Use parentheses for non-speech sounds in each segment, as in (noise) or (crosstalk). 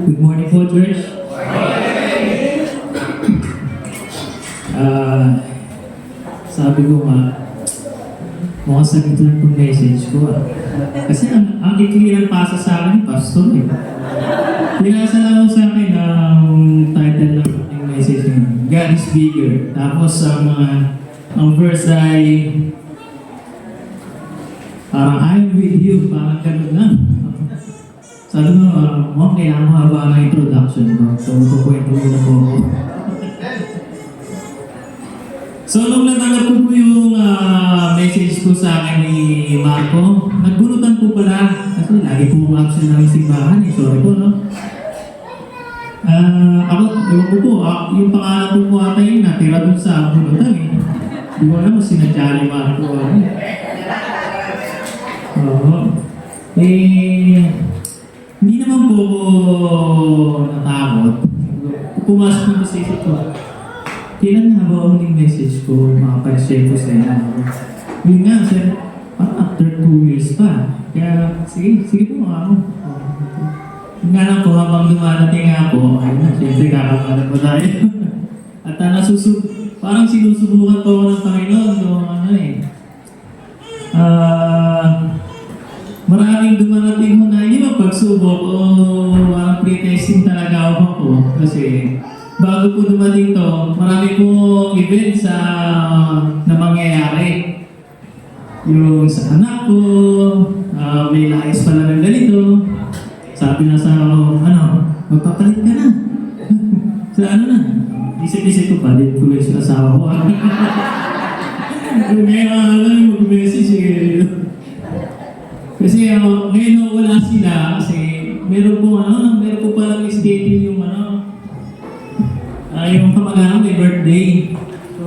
Good morning po, church. Ah, sabi ko nga, mukhang sagot lang itong message ko ah. Kasi ang, ang ikli pasa sa akin, pastor eh. Pinasa lang sa akin ang title ng ng message niya, God is bigger. Tapos ang mga, ang verse ay, parang I'm with you, parang ganun lang. Sabi ko, uh, mukhang kailangan mo haba ng introduction ko. So, kukwento muna po ako. So, nung natanggap ko po yung ah, message ko sa akin ni Marco, nagbunutan po pala. Kasi lagi po action ng simbahan eh. Sorry po, no? Ah, ako, ewan ko po, ah, yung pangalan ko po ata yun, natira dun sa bunutan eh. Hindi ko alam kung sinadya ni Marco. Oo. Eh, hindi naman po ako natakot. Pumasok yung sa isip ko. Kailan nga ba ang message ko makapag-share ko sa inyo? Yun nga, sir, parang after two years pa. Kaya, sige, sige po ako. Yun nga lang po, habang dumadating nga po, ayun na, siyempre kakamalan po tayo. (laughs) At uh, nasusub, parang sinusubukan po ako ng Panginoon, so ano eh. Ah, maraming dumarating mo na hindi mo pagsubok o parang pre-testing talaga ako po. Kasi bago po dumating to, marami po events sa na mangyayari. Yung sa anak ko, ah, may nais pala ng ganito. Sabi na sa ano, magpapalit ka na. (laughs) sa ano na, isip-isip ko pa, din ko yung asawa ko. (laughs) Ngayon, ano yung mag-message eh. Kasi uh, ngayon na wala sila kasi meron po ano, meron po palang schedule yung ano, ah yung kamag-anak may birthday. So,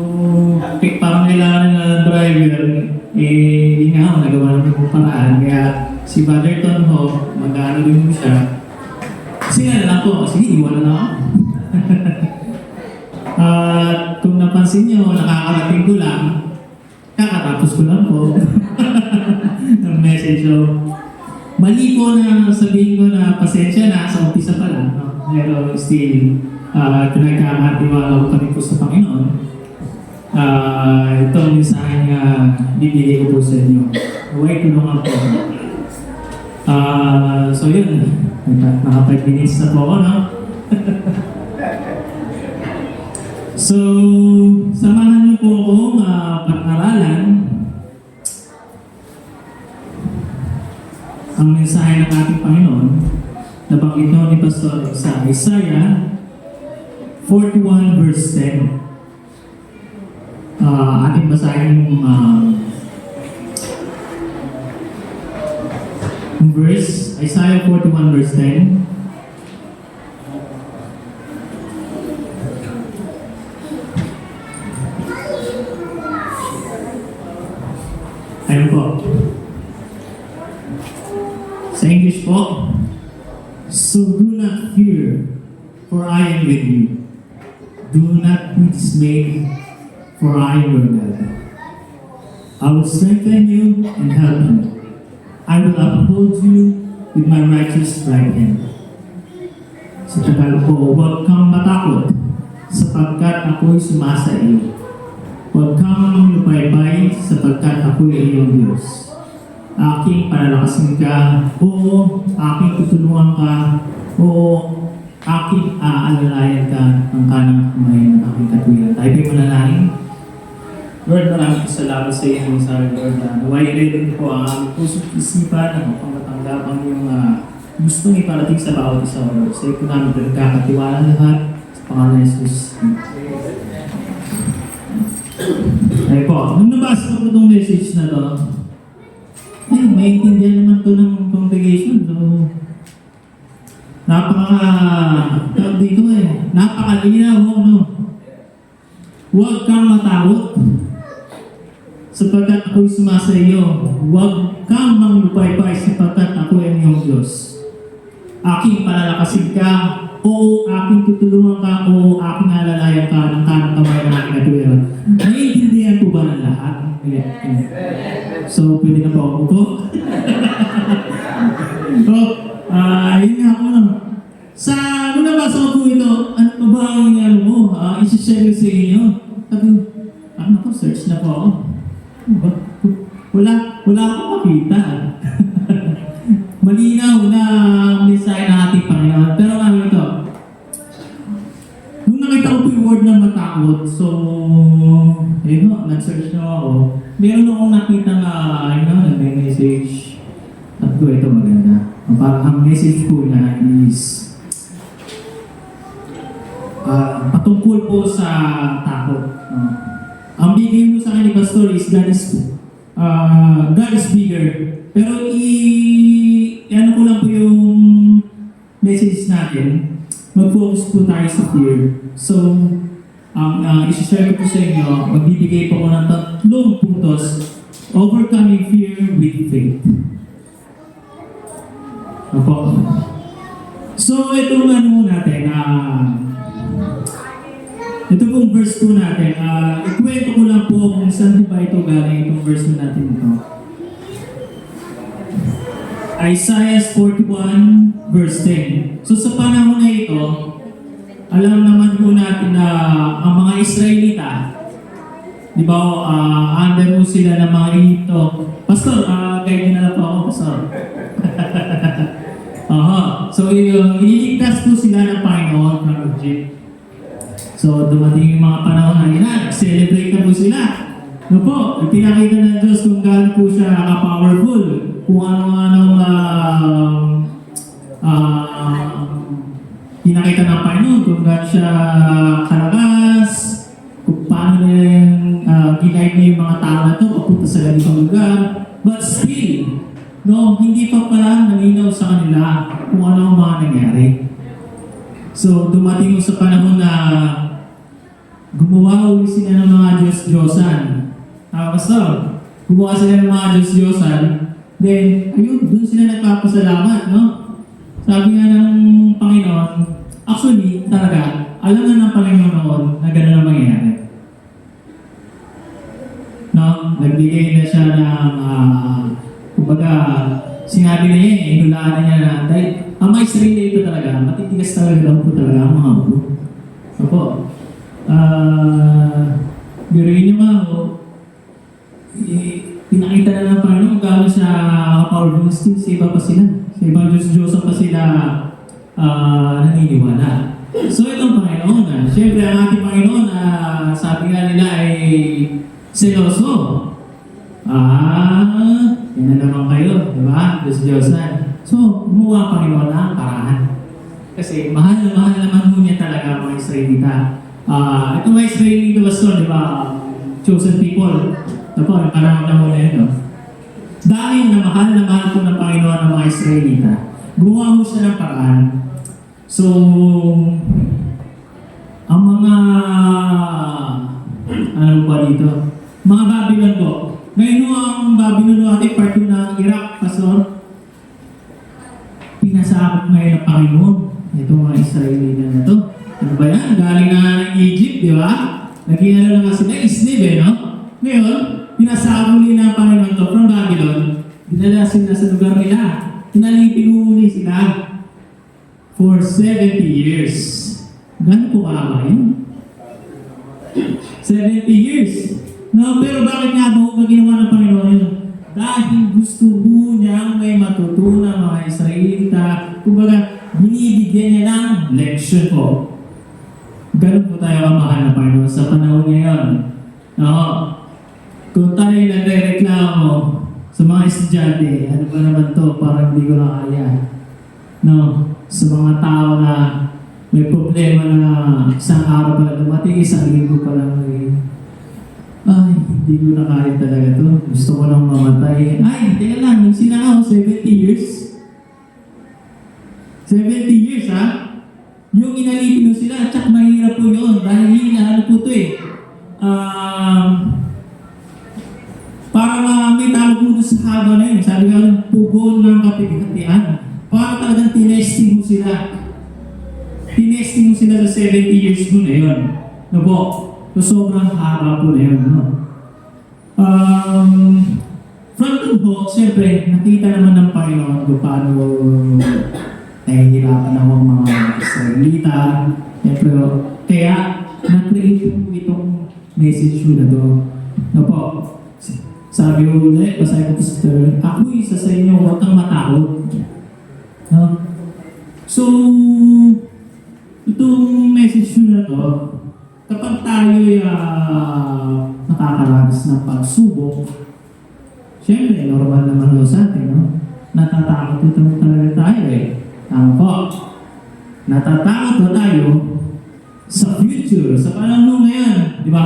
okay, parang kailangan na driver, eh, hindi nga ako nagawa naman po paraan. Kaya si Brotherton ho, mag-ano po siya. Kasi nga lang po, sige, iwan na ako. (laughs) At kung napansin nyo, nakakarating ko lang, kakatapos ko lang po. (laughs) po na sabihin ko na pasensya na sa umpisa pa lang. No? Pero still, uh, pinagkakatiwala ko rin po sa Panginoon. Ah, ito ang mensahe na bibigay ko po sa inyo. Huwag tulungan po. Ah, so yun, naka 5 minutes na po ako, no? (laughs) so, samahan niyo po akong uh, pag-aralan ang mensahe ng ating Panginoon na bakit ni Pastor sa Isaiah 41 verse 10. Ah, ating basahin yung yung verse, Isaiah 41 verse 10. Ayun po. Sa English po, So do not fear, for I am with you. Do not be dismayed, for I am your God. I will strengthen you and help you. I will uphold you with my righteous right hand. Sa Tagalog po, huwag kang matakot, sapagkat ako'y sumasa iyo. Huwag kang lupaybay, sapagkat ako'y iyong Diyos aking palalakasin ka, o aking tutulungan ka, o aking aalalayan ka ng kanang kamay ng aking katuwiran. Tayo po'y manalangin. Lord, maraming salamat sa iyo sa Lord na naway rin po ang aming puso't isipan at upang matanggap ang iyong uh, gustong iparating sa bawat isa, Lord. Sa iyo po namin pinagkakatiwala lahat sa pangalan ni Jesus. Ay po, nung nabasa ko itong message na to, ay, maintindihan naman to ng congregation. So, napaka, tawag dito eh, napakalinaw, no? Huwag kang matakot sapagkat ako'y sumasa iyo. Huwag kang manglupaypay sapagkat ako ay iyong Diyos. Aking palalakasin ka, o aking tutulungan ka, o aking alalayan ka ng kanang kamay ng aking katuwiran. Naiintindihan po ba ng lahat? So, pwede na po ako po. (laughs) so, ah, yun nga po, sa nung nabasa ko po ito, ano pa ba ang ano mo, uh, isi-share ko sa inyo? Sabi ko, ano ko, search na po ako. Ano? Wala, wala akong makita. (laughs) Malinaw na mensahe ng ating Panginoon. Pero ano ito, nung nakita ko po yung word na matakot, so, ayun ho, nag-search na ako. Meron akong nakita na, ayun na, nag-message. At ko, ito maganda. Ang parang ang message po niya is, ah, patungkol po sa takot. no? ang bigay mo sa akin ni Pastor is God is, ah, God is bigger. Pero i, ano ko lang po yung message natin, mag-focus po tayo sa fear. So, ang uh, isi-share ko po sa inyo, magbibigay po ko ng tatlong puntos, overcoming fear with faith. Opo. So, itong ano natin, ah, ito pong verse 2 natin, ah, ikwento ko lang po kung saan ba ito galing itong verse 2 natin ito. Isaiah 41 verse 10. So sa panahon na ito, alam naman po natin na ang mga Israelita, di ba, ah, under mo sila ng mga Egypto. Pastor, uh, guide na lang po ako, Pastor. Aha. So, yung iniligtas po sila ng Panginoon from Egypt. So, dumating yung mga panahon na yun na, celebrate na po sila. No po, pinakita ng Diyos kung gaano po siya ka-powerful. Kung ano-ano uh, uh, pinakita ng Panginoon, kung gaano siya kalakas, kung paano niya yung uh, ginaid niya yung mga tao na ito, papunta sa ganitong lugar. But still, no, hindi pa pala nalinaw sa kanila kung ano ang mga nangyari. So, dumating sa panahon na gumawa uli sila ng mga Diyos-Diyosan. Ah, Pastor, gumawa sila ng mga Diyos-Diyosan, then, ayun, doon sila nagpapasalamat, no? Sabi nga ng Panginoon, actually, talaga, alam na ng Panginoon noon na gano'n ang mangyayari. No? Nagbigay na siya ng, ah, kumbaga, sinabi na niya, eh, inulaan na niya na, dahil, ang mga Israel ito talaga, matitigas talaga daw po talaga ang mga ulo. Opo. Ah, biruin niyo mga ako, eh, pinakita na ng Panginoon kung gaano siya powerful still sa iba pa sila. Sa ibang Diyos-Diyos pa sila ah, naniniwala. So itong Panginoon na, siyempre ang ating Panginoon na sabi nga nila ay seloso. Ba? Diyos-Diyosan. So, gumawa Panginoon na ang paraan. Kasi mahal na mahal naman mo niya talaga ang mga Israelita. Ah, ito mga Israelita Pastor, di ba? Chosen people. Ito po, yung panahon na yun, no? Dahil na mahal na mahal po ng Panginoon ang mga Israelita, gumawa mo siya ng paraan. So, ang mga, ano ba dito? Mga Babylon po. Ngayon ang Babylon ho, ating part 2 ng Iraq, Pastor, pinasakop ngayon ng Panginoon. Ito mga Israelita na to. Ano ba yan? Galing na ng Egypt, di ba? Naging ano na nga sila, Isnib eh, no? Ngayon, pinasakop nila ng Panginoon to from Babylon. Dinala sila sa lugar nila. Pinalipin uli sila for 70 years. Gano'n po kaaba yun? 70 years. No, pero bakit nga ba ginawa ng Panginoon yun? Dahil gusto po niyang may matutunan mga Israelita. Kumbaga, binibigyan niya ng leksyon po. Ganun po tayo kamahal na Panginoon sa panahon ngayon. Oo. Kung tayo nagre-reklamo sa mga estudyante, ano ba naman to, parang hindi ko na kaya. No, sa mga tao na may problema na isang araw pa lang dumating, isang linggo pa lang eh. Ay, hindi ko na kaya talaga to. Gusto ko nang mamatay. Ay, teka lang, yung sinakaw, 70 years. 70 years, ha? Yung inalipin mo sila, tsak mahirap po yun. Dahil hinahan po to eh. Um, para uh, may tawag doon sa haba na yun. Sabi nga, pugon ng kapigatian. Para talagang tinesting mo sila. Tinesting mo sila sa 70 years mo na yun. No po? So, sobrang haba po na yun. No? Um, from doon po, siyempre, nakita naman ng Panginoon kung paano nahihirapan ako mga salita. Pero kaya na-create ko itong message ko na to. Na po, sabi ko ulit, basahin ko third, ako isa sa inyo, huwag kang matakot. No? So, itong message ko na to, kapag tayo uh, nakakaranas ng pagsubok, syempre, normal naman daw sa atin, no? Natatakot ito talaga tayo eh. Tama po. Natatakot ba tayo sa future, sa panahon ngayon? Di ba?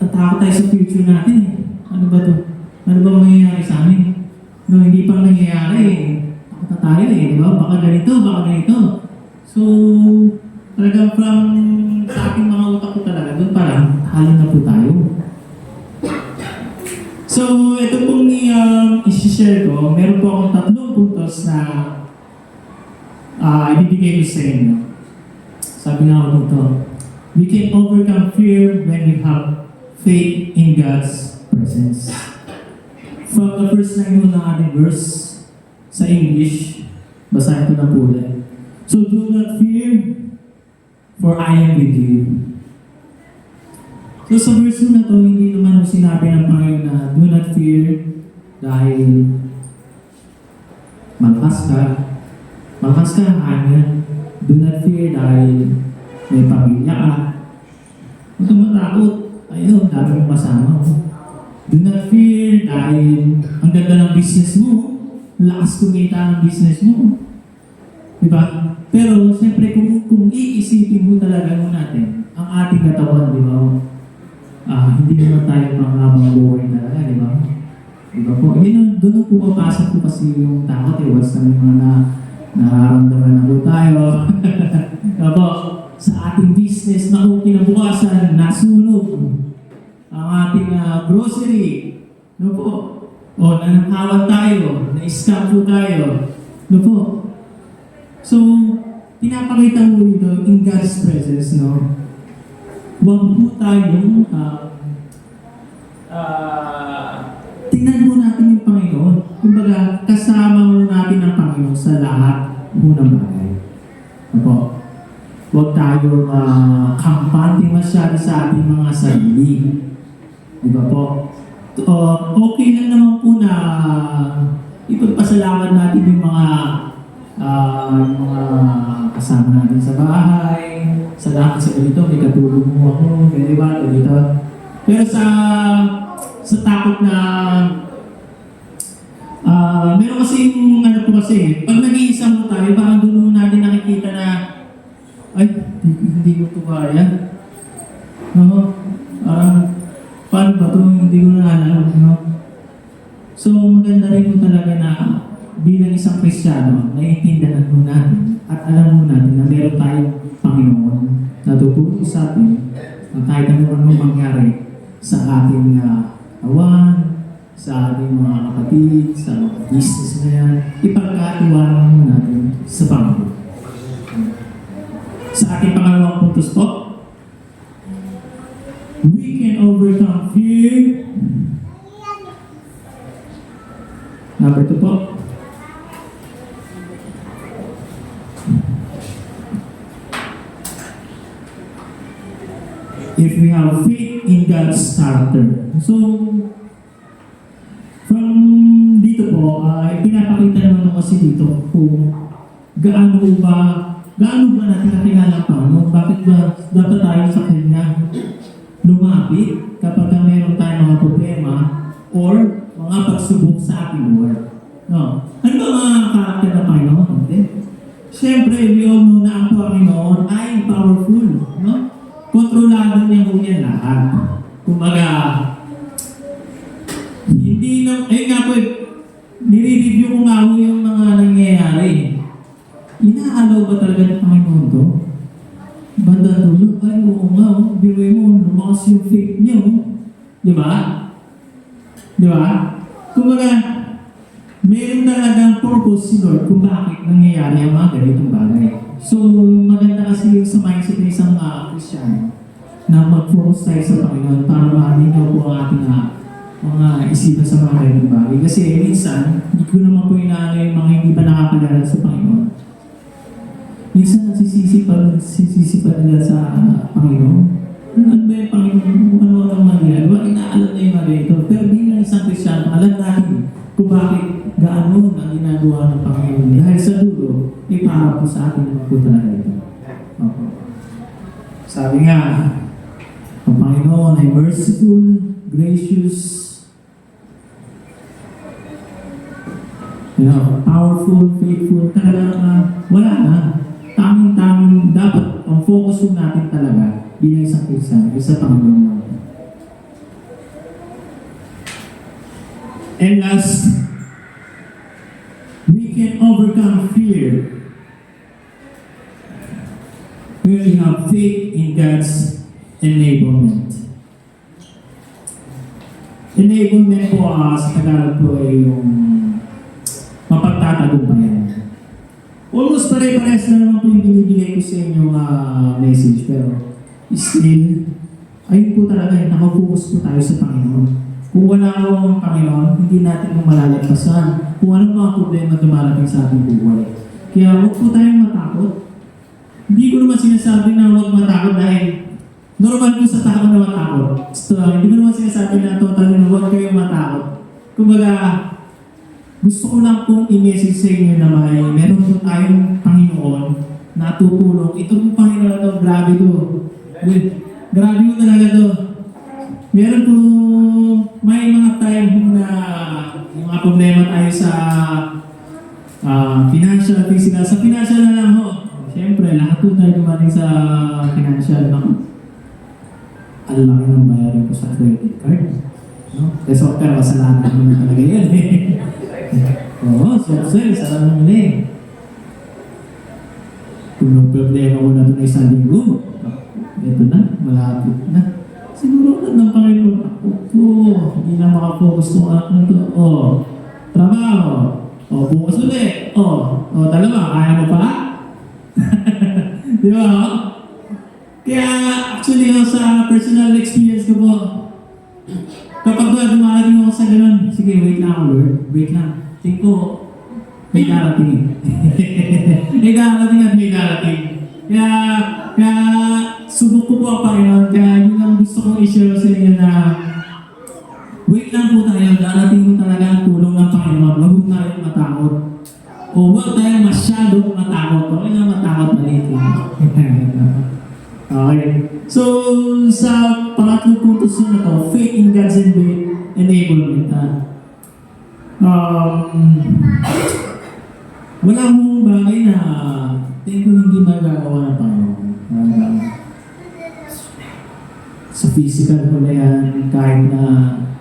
Natatakot tayo sa future natin eh. Ano ba to? Ano ba mangyayari sa amin? No, hindi pa nangyayari eh. Takot na tayo eh, di ba? Baka ganito, baka ganito. So, talagang from sa ating mga utak ko talaga, doon parang halo na po tayo. So, ito pong um, isi-share ko, meron po akong tatlong puntos na ah ibibigay ko sa inyo. Sabi nga ako dito, we can overcome fear when we have faith in God's presence. From the first line ng ating verse sa English, basahin ko na po ulit. So do not fear, for I am with you. So sa verse na to, hindi naman sinabi ng Panginoon na do not fear dahil malakas ka. Malakas ka ang hangin. Do not fear dahil may pamilya ka. Huwag kang matakot. Ayun, dami mong kasama mo. Do not fear dahil ang ganda ng business mo. Lakas kumita ang business mo. Diba? Pero siyempre kung, kung iisipin mo talaga mo natin ang ating katawan, di ba? Ah, hindi naman tayo mga buhay talaga, di ba? Di ba po? Yun, doon ang pumapasok po kasi yung takot eh. Once na may mga nararamdaman na po tayo. (laughs) Diba po? Sa ating business na kung kinabukasan, nasunog ang ating ah, grocery. No po? O nanakawan tayo, na-scam po tayo. No po? So, pinapakita mo dito in God's presence, no? Huwag po tayong um, ah, tingnan mo natin yung Panginoon. Kumbaga, kasama mo natin ang Panginoon sa lahat mo ng bagay. Opo. Huwag tayo uh, kampante masyado sa ating mga sarili. Di ba po? Uh, okay lang naman po na ipagpasalamat natin yung mga ah, yung mga kasama natin sa bahay, sa lahat sa ganito, may katulong mo ako, di ba, ganito. Pero sa sa takot na kasi, pag nag-iisa mo tayo, parang doon natin nakikita na ay, hindi, hindi ko ito kaya. No? Parang, paano ba ito? Hindi ko na alam. No? So, maganda rin mo talaga na bilang isang Kristiyano, naiintindihan mo natin at alam mo natin na meron tayong Panginoon na tutulong sa atin na kahit ano ano mangyari sa ating uh, awan, sa ating mga kapatid, sa mga business na yan, ipagkatiwala mo natin sa Panginoon. Sa ating pangalawang puntos po, we can overcome fear. Number two po, if we have faith in God's character. So, kasi dito kung gaano ba, gaano ba natin nakilala ang Panginoon? Bakit ba dapat tayo sa Kanya lumapit kapag meron tayong mga problema or mga pagsubok sa ating buhay? No. Ano ba mga karakter ng Panginoon? Hindi. Siyempre, we all know na ang Panginoon ay powerful. No? Kontrolado niya po yan lahat. Kumbaga, hindi na, eh nga po, eh, nire-review ko nga po yung. Inaalaw ba talaga ng Panginoon to? Banda dulo, ay oo nga, oh, biruin mo, lumakas yung faith niya, oh. Di ba? Di ba? Kumbaga, meron talagang purpose si Lord kung bakit nangyayari ang mga ganitong bagay. So, maganda kasi yung sa mindset ng isang uh, Christian na mag-focus tayo sa Panginoon para mahalinaw po ang ating uh, mga isipan sa mga ganitong bagay. Kasi minsan, hindi ko naman po inaano yung mga hindi pa nakakalala sa Panginoon. Minsan nagsisisi pa, nagsisisi pa nila sa Panginoon. Ano ba yung Panginoon? Ano ang mga ginagawa? Inaalam na yung mga ganito. Pero bilang isang Krisyano, alam natin kung bakit gaano ang ginagawa ng Panginoon. Dahil sa dulo, may para po sa atin naman po talaga ito. Opo. Sabi nga, ang Panginoon ay merciful, gracious, you know, powerful, faithful, talaga uh, wala na. Dapat ang focus po natin talaga bilang isang Kristiyan, ay sa Panginoon natin. And last, we can overcome fear when we have faith in God's enablement. Enablement po ah, sa Tagalog po ay yung mapagtatagumpayan. Almost pare-pares na naman po yung binibigay ko sa inyo ah, message pero still, ayun po talaga, nakafocus po tayo sa Panginoon. Kung wala ko ang Panginoon, hindi natin mo malalagpasan kung anong mga problema dumarating sa ating buhay. Kaya huwag po tayong matakot. Hindi ko naman sinasabi na huwag matakot dahil normal po sa tao na matakot. So, hindi ko naman sinasabi na totally na huwag kayong matakot. Kumbaga, gusto ko lang pong i-message sa inyo na may meron po tayong Panginoon na tutulong. Ito po Panginoon na to, grabe to. Grabe po talaga to. Meron po, may mga time na yung mga problema tayo sa ah, financial, physical. Sa financial na lang ho. Siyempre, lahat po tayo dumating sa financial. No? Ang laki ng bayarin ko sa credit card. No? Kasi pero kasalanan mo na talaga yan eh. (laughs) Oo, sir, sarang mo na eh. Kung may problema mo na ito na isang linggo, ito na, malapit na. Siguro na ng Panginoon, ako po, hindi na makafocus kung ano to. O, trabaho. O, bukas ulit. O, o, dalawa, kaya mo pa? (laughs) Di ba? Kaya, actually, oh, sa personal experience ko po, kapag ba dumarating ako sa ganun, sige, wait lang ako, Lord. Wait lang. Think ko, may darating. (laughs) may darating at may darating. Kaya, kaya, subok ko po ang Panginoon. Kaya, yun ang gusto kong i-share sa inyo na, wait lang po tayo. Darating po talaga ang tulong ng Panginoon. Huwag po tayong matakot. O huwag tayong masyadong matakot. Okay na matakot maliit lang. (laughs) Okay. So, sa pangatlong punto sa na to, faith in God's enab- enablement. ah. Um, wala mong bagay na tingin ko hindi magagawa ng Panginoon. Um, sa physical ko na yan, kahit na,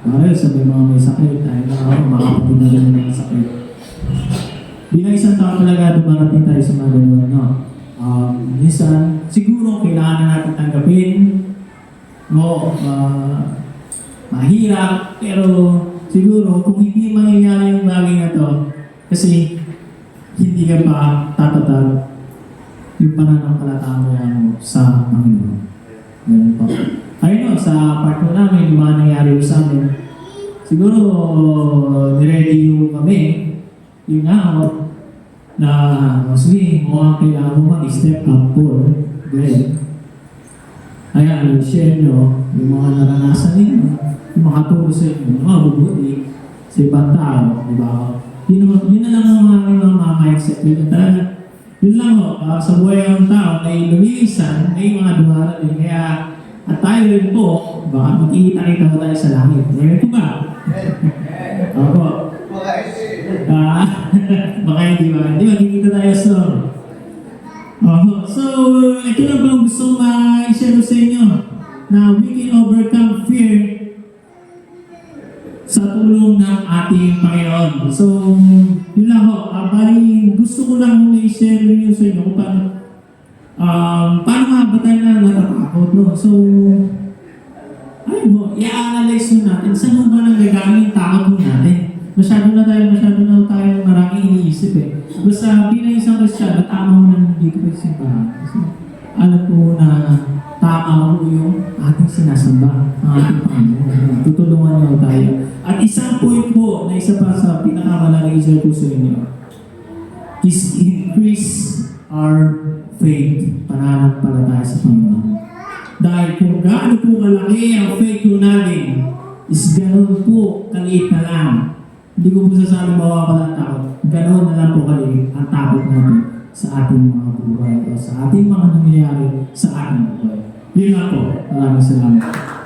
parang sa may mga may sakit, kahit na ako, makapatid na ng sakit. Bilang isang tao talaga, dumarating tayo sa mga ganun, no? Um, minsan, siguro kailangan na natin tanggapin, no, ah, mahirap, pero siguro kung hindi mangyayari yung bagay na to, kasi hindi ka pa tatatag yung pananampalataya mo sa Panginoon. Ganun po. Ayun no, sa part ko namin, yung mga nangyari sa amin, siguro niready yung kami, yung ako, na sige, mukhang kailangan mo mag-step up po. Then, Ayan, i-share nyo yung mga naranasan ninyo, yung mga turo sa inyo, mga bubuti sa ibang tao, di ba? Yun, yun na lang ang mga aming mga mindset. Yun, talaga, yun lang ho, ah, sa buhay ng tao, ay lumilisan, ay mga dumarating. Kaya, at tayo rin po, baka makikita-kita tayo sa langit. Meron ko ba? Opo. (laughs) Baka hindi ba? Hindi, magkikita tayo sa Oh, so, ito na ba ang gusto ma-share sa inyo? Na we can overcome fear sa tulong ng ating Panginoon. So, yun lang ho. Uh, bali, gusto ko lang i-share ninyo sa inyo kung paano, um, paano nga ba tayo na natatakot, no? So, ayun ho, i-analyze mo natin saan ba nanggagaling yung takot natin. Masyado na tayo, masyado na tayo maraming iniisip eh. Basta bilang isang Kristiyan, tama mo nandito kayo sa simbahan. Kasi alam po na tama po yung ating sinasamba, ang ating Panginoon. Tutulungan niyo tayo. At isang point po na isa pa sa pinakamalaking isa ko sa inyo is increase our faith, pananampalataya sa Panginoon. Dahil kung gaano po kalaki ang faith po natin, is ganoon po kaliit lang. Hindi ko po sasabi mawawala ng takot. Ganoon na lang po kaliit ang takot natin sa ating mga buhay o sa ating mga nangyayari sa ating buhay. Yun lang po. Maraming salamat.